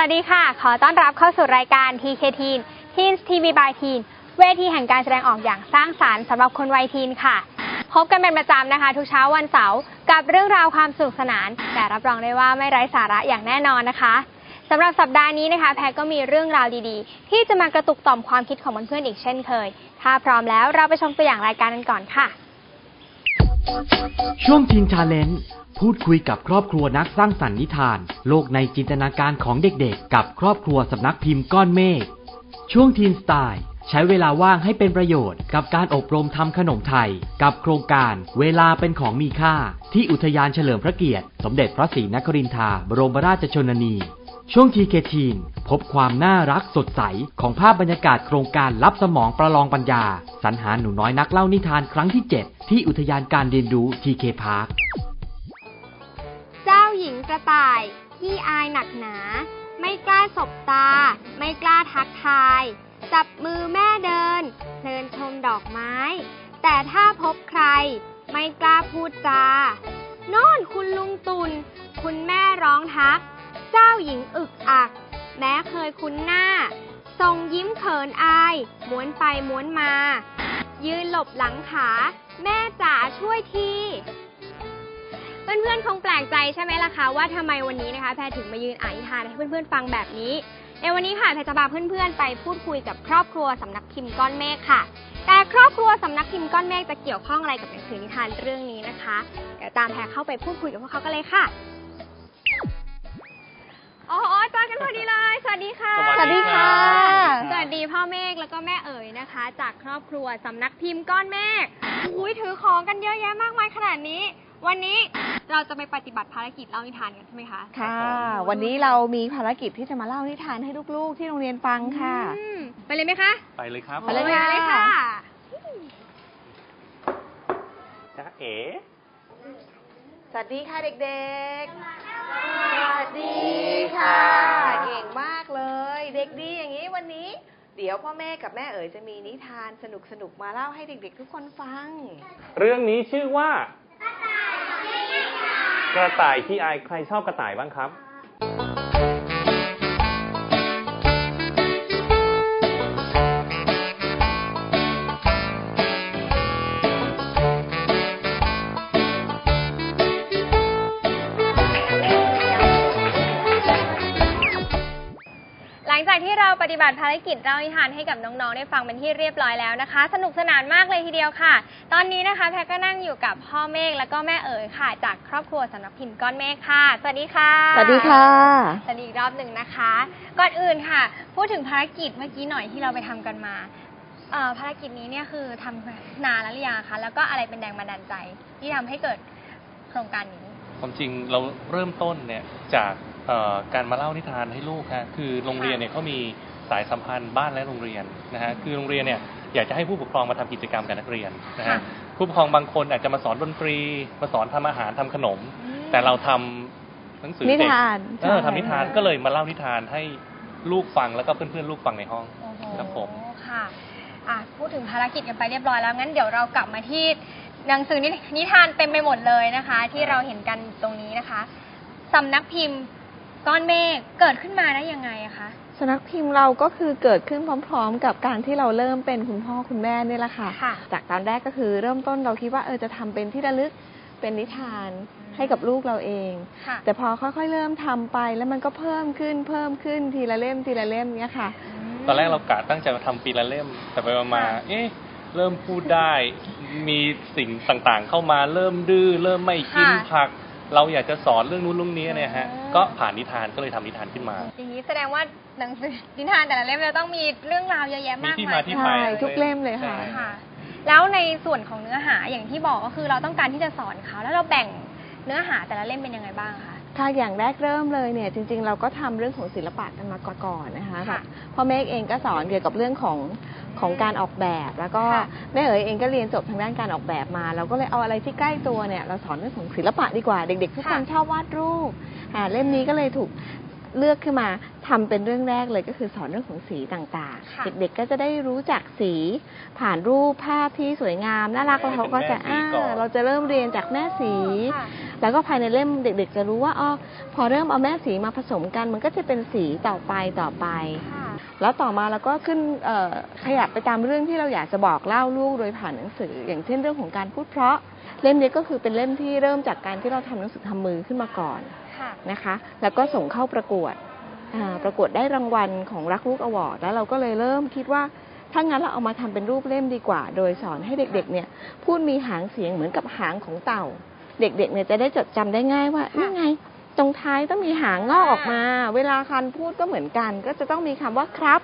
วัสดีค่ะ ขอต้อนรับเข้าสู่รายการ TKT Teens TV by Teen เวทีแห่งการแสดงออกอย่างสร้างสารรค์สำหรับคนวัยทีนค่ะ พบกันเป็นประจำนะคะ ทุกเช้าวันเสาร์กับเรื่องราวความสนุกสนาน แต่รับรองได้ว่าไม่ไร้สาระอย่างแน่นอนนะคะสำหรับสัปดาห์นี้นะคะ แพรก็มีเรื่องราวดีๆ ที่จะมากระตุกต่อมความคิดของเพื่อนๆอีกเช่นเคย ถ้าพร้อมแล้วเราไปชมตัวอย่างรายการกันก่อนค่ะ ช่วงทีนชาเลนจ์ พูดคุยกับครอบครัวนักสร้างสรรค์นิทาน โลกในจินตนาการของเด็กๆ กับครอบครัวสำนักพิมพ์ก้อนเมฆช่วงทีนสไตล์ ใช้เวลาว่างให้เป็นประโยชน์ กับการอบรมทำขนมไทย กับโครงการเวลาเป็นของมีค่า ที่อุทยานเฉลิมพระเกียรติ สมเด็จพระศรีนครินทราบรมราชชนนี ช่วงทีเคทีน พบความน่ารักสดใส ของภาพบรรยากาศโครงการรับสมองประลองปัญญา สรรหาหนูน้อยนักเล่านิทานครั้งที่ 7 ที่อุทยานการเรียนรู้ทีเคพาร์ค หญิงกระต่ายที่อายหนักหนา ไม่กล้าสบตา ไม่กล้าทักทาย จับมือแม่เดินเพลินชมดอกไม้ แต่ถ้าพบใคร ไม่กล้าพูดจาโน่นคุณลุงตุน คุณแม่ร้องทัก เจ้าหญิงอึกอัก แม้เคยคุ้นหน้า ทรงยิ้มเขินอาย ม้วนไปม้วนมา ยืนหลบหลังขา แม่จ๋าช่วยที เพื่อนๆคงแปลกใจใช่ไหมล่ะคะว่าทำไมวันนี้นะคะ แพรถึงมายืนอ่านนิทานให้เพื่อนๆฟังแบบนี้ ในวันนี้ค่ะแพรจะพาเพื่อนๆ ไปพูดคุยกับครอบครัวสำนักพิมพ์ก้อนเมฆค่ะ แต่ครอบครัวสำนักพิมพ์ก้อนเมฆจะเกี่ยวข้องอะไรกับหนังสือนิทานเรื่องนี้นะคะเดี๋ยวตามแพรเข้าไปพูดคุยกับพวกเขากันเลยค่ะอ๋อเจอกันพอดีเลย สวัสดีค่ะ สวัสดีค่ะ สวัสดีพ่อเมฆแล้วก็แม่เอ๋ยนะคะ จากครอบครัวสำนักพิมพ์ก้อนเมฆอุ้ยถือของกันเยอะแยะมากมายขนาดนี้ วันนี้เราจะไปปฏิบัติภารกิจเล่านิทานกันใช่ไหมคะค่ะ วันนี้เรามีภารกิจที่จะมาเล่านิทานให้ลูกๆ ที่โรงเรียนฟังค่ะ อืมไปเลยไหมคะ ไปเลยครับไปเลยโอ้ค่ะเลยค่ะจ้าเอ๋สวัสดีค่ะเด็กๆ สวัสดีค่ะ เก่งมากเลย เด็กดีอย่างนี้วันนี้ เดี๋ยวพ่อแม่กับแม่เอ๋ยจะมีนิทานสนุกๆ มาเล่าให้เด็กๆ ทุกคนฟัง เรื่องนี้ชื่อว่า กระต่ายที่อายใครชอบกระต่ายบ้างครับ จากที่เราปฏิบัติภารกิจเล่านิทานให้กับน้องๆ ได้ฟังเป็นที่เรียบร้อยแล้วนะคะ สนุกสนานมากเลยทีเดียวค่ะ ตอนนี้นะคะแพรก็นั่งอยู่กับพ่อเมฆแล้วก็แม่เอ๋ยค่ะ จากครอบครัวสำนักพิมพ์ก้อนเมฆค่ะ สวัสดีค่ะ สวัสดีค่ะสวัสดีอีกรอบหนึ่งนะคะ ก่อนอื่นค่ะ พูดถึงภารกิจเมื่อกี้หน่อยที่เราไปทำกันมาเอ่อภารกิจนี้เนี่ยคือทำนานแล้วหรือยังคะแล้วก็อะไรเป็นแรงบันดาลใจที่ทำให้เกิดโครงการนี้ความจริงเราเริ่มต้นเนี่ยจากเอ่อ การมาเล่านิทานให้ลูกฮะคือโรงเรียนเนี่ยเขามีสายสัมพันธ์บ้านและโรงเรียนนะฮะคือโรงเรียนเนี่ยอยากจะให้ผู้ปกครองมาทำกิจกรรมกับนักเรียนนะค่ะฮะผู้ปกครองบางคนอาจจะมาสอนดนตรีมาสอนทำอาหารทำขนมอืมแต่เราทำหนังสือนิเด็กทานเออทำนิทานก็เลยมาเล่านิทานให้ลูกฟังแล้วก็เพื่อนๆลูกฟังในห้องโอ้โหครับผมค่ะอะพูดถึงภารกิจกันไปเรียบร้อยแล้วงั้นเดี๋ยวเรากลับมาที่หนังสือนินิทานเต็มไปหมดเลยนะคะ ที่เราเห็นกันตรงนี้นะคะสำนักพิมพ์ ก้อนเมฆเกิดขึ้นมาได้ยังไงอะคะสำนักพิมพ์เราก็คือเกิดขึ้นพร้อม ๆ กับการที่เราเริ่มเป็นคุณพ่อคุณแม่เนี่ยแหละค่ะค่ะ จากตอนแรกก็คือเริ่มต้นเราคิดว่าเออจะทำเป็นที่ระลึกเป็นนิทานให้กับลูกเราเองค่ะแต่พอค่อยๆ เริ่มทำไปแล้วมันก็เพิ่มขึ้นเพิ่มขึ้นทีละเล่มทีละเล่มเนี้ยค่ะ ตอนแรกเรากะตั้งใจมาทำปีละเล่ม แต่ไปมาๆเอ๊ะเริ่มพูดได้มีสิ่งต่างๆ เข้ามาเริ่มดื้อเริ่มไม่กินค่ะผัก เราอยากจะสอนเรื่องนู้นเรื่องนี้เนี่ยฮะอ๋อก็ผ่านนิทานก็เลยทำนิทานขึ้นมา อย่างนี้แสดงว่าหนังสือนิทานแต่ละเล่มจะต้องมีเรื่องราวเยอะแยะมากมีที่มายมาที่ไปใช่ทุกเล่มเลยค่ะ ใช่ ค่ะ แล้วในส่วนของเนื้อหาอย่างที่บอกก็คือเราต้องการที่จะสอนเขาแล้วเราแบ่งเนื้อหาแต่ละเล่มเป็นยังไงบ้างคะ ค่ะอย่างแรกเริ่มเลยเนี่ยจริง ๆ เราก็ทำเรื่องของศิลปะกันมาก่อนๆนะคะค่ะแบบพ่อเมฆเองก็สอนเกี่ยวกับเรื่องของของการออกแบบ แล้วก็ค่ะแม่เอ๋ยเองก็เรียนจบทางด้านการออกแบบมา เราก็เลยเอาอะไรที่ใกล้ตัวเนี่ยเราสอนเรื่องของศิลปะดีกว่าเด็กๆทุกคนค่ะชอบวาดรูปอ่าเล่มนี้ก็เลยถูกเลือกขึ้นมาทำเป็นเรื่องแรกเลยก็คือสอนเรื่องของสีต่างค่ะๆเด็กๆก็จะได้รู้จักสีผ่านรูปภาพที่สวยงามน่ารักแล้วเขาก็จะเป็นแม่สีก่อนอ่าเราจะเริ่มเรียนจากแม่สีค่ะ แล้วก็ภายในเล่มเด็ก ๆ จะรู้ว่าอ๋อพอเริ่มเอาแม่สีมาผสมกัน มันก็จะเป็นสีต่อไปต่อไปค่ะแล้วต่อมาเราก็ขึ้นเอ่อขยับไปตามเรื่องที่เราอยากจะบอกเล่าลูกโดยผ่านหนังสือ อย่างเช่นเรื่องของการพูดเพราะเล่มนี้ก็คือเป็นเล่มที่เริ่มจากการที่เราทำหนังสือทำมือขึ้นมาก่อนค่ะนะคะ แล้วก็ส่งเข้าประกวดอ่าประกวดได้รางวัลของรักลูกอวอร์ดแล้วเราก็เลยเริ่มคิดว่าถ้างั้นเราเอามาทำเป็นรูปเล่มดีกว่า โดยสอนให้เด็กๆเนี่ยพูดมีหางเสียงเหมือนกับหางของเต่า เด็กๆเนี่ยจะได้จดจำได้ง่ายว่านี่ไง ตรงท้ายต้องมีหางงอกออกมา เวลาคันพูดก็เหมือนกัน ก็จะต้องมีคำว่าครับ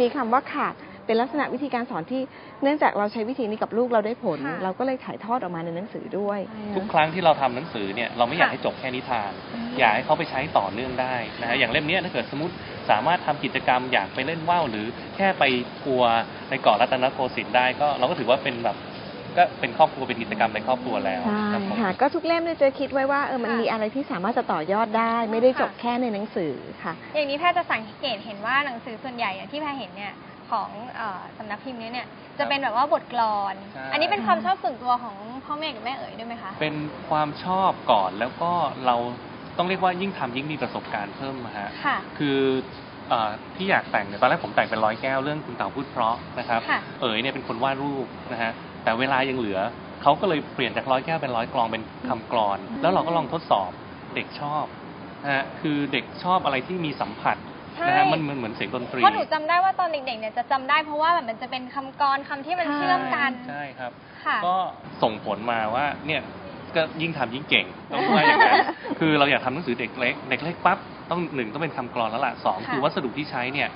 มีคำว่าขาด เป็นลักษณะวิธีการสอนที่เนื่องจากเราใช้วิธีนี้กับลูกเราได้ผล ค่ะ เราก็เลยถ่ายทอดออกมาในหนังสือด้วย ทุกครั้งที่เราทำหนังสือเนี่ยเราไม่อยากให้จบแค่นิทาน อยากให้เขาไปใช้ต่อเนื่องได้นะฮะอย่างเล่มเนี้ยถ้าเกิดสมมติสามารถทำกิจกรรมอยากไปเล่นว่าวหรือแค่ไปทัวร์ในเกาะรัตนโกสินทร์ได้ก็เราก็ถือว่าเป็นแบบ ก็เป็นครอบครัวเป็นกิจกรรมในครอบครัวแล้วใช่ครับผม ค่ะ ก็ทุกเล่มเนี่ยจะคิดไว้ว่าเออมันค่ะ มีอะไรที่สามารถจะต่อยอดได้ ไม่ได้จบค่ะแค่ในหนังสือค่ะ อย่างนี้แพทย์จะสังเกตเห็นว่าหนังสือส่วนใหญ่อะที่แพทย์เห็นเนี่ยของเออสำนักพิมพ์เนี้เนี่ยจะเป็นแบบว่าบทกลอน ใช่ อันนี้เป็นความชอบส่วนตัวของพ่อแม่กับแม่เอ๋ยด้วยไหมคะ เป็นความชอบก่อนแล้วก็เราต้องเรียกว่ายิ่งทำยิ่งมีประสบการณ์เพิ่มนะฮะ ค่ะ คือเออที่อยากแต่งเนี่ยตอนแรกผมแต่งเป็นร้อยแก้วเรื่องคุณเต่าพูดเพราะนะครับ ค่ะ เอ๋ยเนี่ยเป็นคนวาดรูปนะฮะ แต่เวลายังเหลือเขาก็เลยเปลี่ยนจากร้อยแก้วเป็นร้อยกลองเป็นคำกรอน แล้วเราก็ลองทดสอบเด็กชอบนะฮะคือเด็กชอบอะไรที่มีสัมผัสใช่นะฮะมันเหมือนเหมือนเสียงดนตรีเพราะหนูจำได้ว่าตอนเด็กๆเนี่ยจะจำได้เพราะว่าแบบมันจะเป็นคำกรคำที่มันใช่เชื่อมกันใช่ครับค่ะก็ส่งผลมาว่าเนี่ยก็ยิ่งทำยิ่งเก่งต้องว่าอย่างนั้นคือเราอยากทำหนังสือเด็กเล็กเด็กเล็กปั๊บต้องหนึ่งต้องเป็นคำกรอนแล้วล่ะสองค่ะคือวัสดุที่ใช้เนี่ย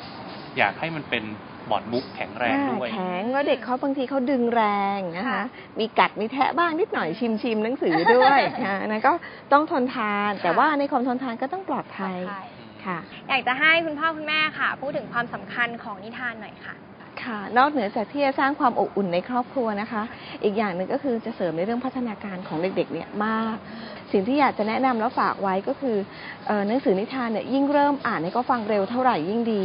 อยากให้มันเป็นบอร์ดบุ๊กแข็งแรงด้วย แข็งว่าเด็กเขาบางทีเขาดึงแรงนะคะค่ะมีกัดมีแทะบ้างนิดหน่อยชิมชิมหนังสือด้วยนะนั่นก็ต้องทนทาน แต่ว่าในความทนทานก็ต้องปลอดภัยใช่ค่ะ อยากจะให้คุณพ่อคุณแม่ค่ะ พูดถึงความสำคัญของนิทานหน่อยค่ะ ค่ะ นอกเหนือจากที่จะสร้างความอบอุ่นในครอบครัวนะคะ อีกอย่างหนึ่งก็คือจะเสริมในเรื่องพัฒนาการของเด็กๆเนี่ยมาก สิ่งที่อยากจะแนะนำแล้วฝากไว้ก็คือเอ่อหนังสือนิทานเนี่ยยิ่งเริ่มอ่านให้ก็ฟังเร็วเท่าไหร่ยิ่งดี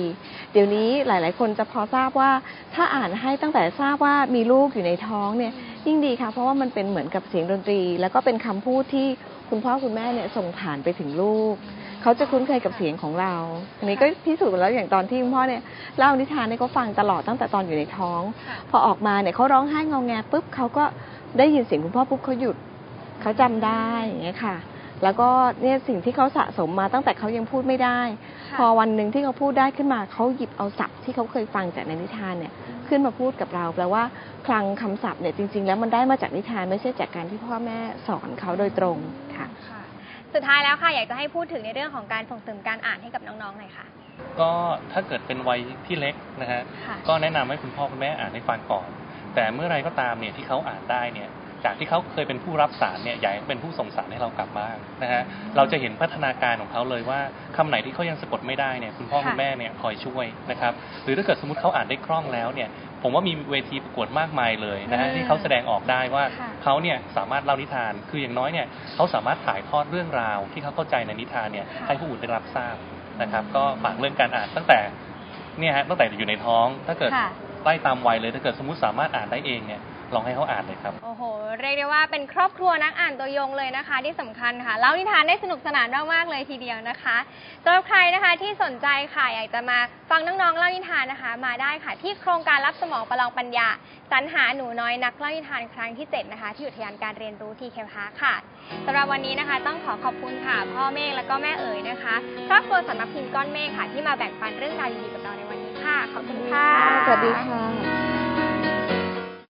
เดี๋ยวนี้หลายๆ คนจะพอทราบว่าถ้าอ่านให้ตั้งแต่ทราบว่ามีลูกอยู่ในท้องเนี่ยยิ่งดีค่ะ เพราะว่ามันเป็นเหมือนกับเสียงดนตรี แล้วก็เป็นคำพูดที่คุณพ่อคุณแม่เนี่ยส่งผ่านไปถึงลูก เขาจะคุ้นเคยกับเสียงของเราอันนี้ก็พิสูจน์มาแล้วอย่างตอนที่คุณพ่อเนี่ยเล่านิทานให้เขาฟังตลอดตั้งแต่ตอนอยู่ในท้องค่ะพอออกมาเนี่ยเขาร้องไห้งอแงปุ๊บเขาก็ได้ยินเสียงคุณพ่อปุ๊บเขาหยุดเขาจำได้อย่างเงี้ยค่ะ แล้วก็เนี่ยสิ่งที่เขาสะสมมาตั้งแต่เขายังพูดไม่ได้ค่ะพอวันหนึ่งที่เขาพูดได้ขึ้นมาเขาหยิบเอาศัพท์ที่เขาเคยฟังจากในนิทานเนี่ยขึ้นมาพูดกับเราแปลว่าคลังคำศัพท์เนี่ยจริง ๆ แล้วมันได้มาจากนิทานไม่ใช่จากการที่พ่อแม่สอนเขาโดยตรงค่ะค่ะ สุดท้ายแล้วค่ะอยากจะให้พูดถึงในเรื่องของการส่งเสริมการอ่านให้กับน้องๆหน่อยค่ะ ก็ถ้าเกิดเป็นวัยที่เล็กนะฮะค่ะก็แนะนำให้คุณพ่อคุณแม่อ่านให้ฟังก่อน แต่เมื่อไรก็ตามเนี่ยที่เขาอ่านได้เนี่ย จากที่เขาเคยเป็นผู้รับสารเนี่ยอยากให้เป็นผู้ส่งสารให้เรากลับบ้างนะฮะเราจะเห็นพัฒนาการของเขาเลยว่าคำไหนที่เขายังสะกดไม่ได้เนี่ยคุณพ่อค่ะคุณแม่เนี่ยคอยช่วยนะครับหรือถ้าเกิดสมมติเขาอ่านได้คล่องแล้วเนี่ยผมว่ามีเวทีประกวดมากมายเลยนะฮะอืมที่เขาแสดงออกได้ว่าค่ะเขาเนี่ยสามารถเล่านิทาน คืออย่างน้อยเนี่ยเขาสามารถถ่ายทอดเรื่องราว ที่เขาเข้าใจในนิทานเนี่ยค่ะให้ผู้อื่นได้รับทราบนะครับ ก็ฝากเรื่องการอ่านตั้งแต่เนี่ยฮะตั้งแต่อยู่ในท้อง ถ้าเกิดค่ะไล่ตามวัยเลยถ้าเกิดสมมติสามารถอ่านได้เองเนี่ย ลองให้เขาอ่านเลยครับ โอ้โห เรียกได้ว่าเป็นครอบครัวนักอ่านตัวยงเลยนะคะ ที่สำคัญค่ะเล่านิทานได้สนุกสนานมากๆเลยทีเดียวนะคะสำหรับใครนะคะที่สนใจค่ะอยากจะมาฟังน้องๆเล่านิทานนะคะ มาได้ค่ะ ที่โครงการรับสมองประลองปัญญาสรรหาหนูน้อยนักเล่านิทานครั้งที่ 7 นะคะ ที่อุทยานการเรียนรู้ทีเคพาค่ะสำหรับวันนี้นะคะ ต้องขอขอบคุณค่ะ พ่อเมฆและก็แม่เอ๋ยนะคะครอบครัวสำนักพิมพ์ก้อนเมฆค่ะ ที่มาแบ่งปันเรื่องราวดีๆกับเราในวันนี้ค่ะขอบคุณค่ะสวัสดีค่ะ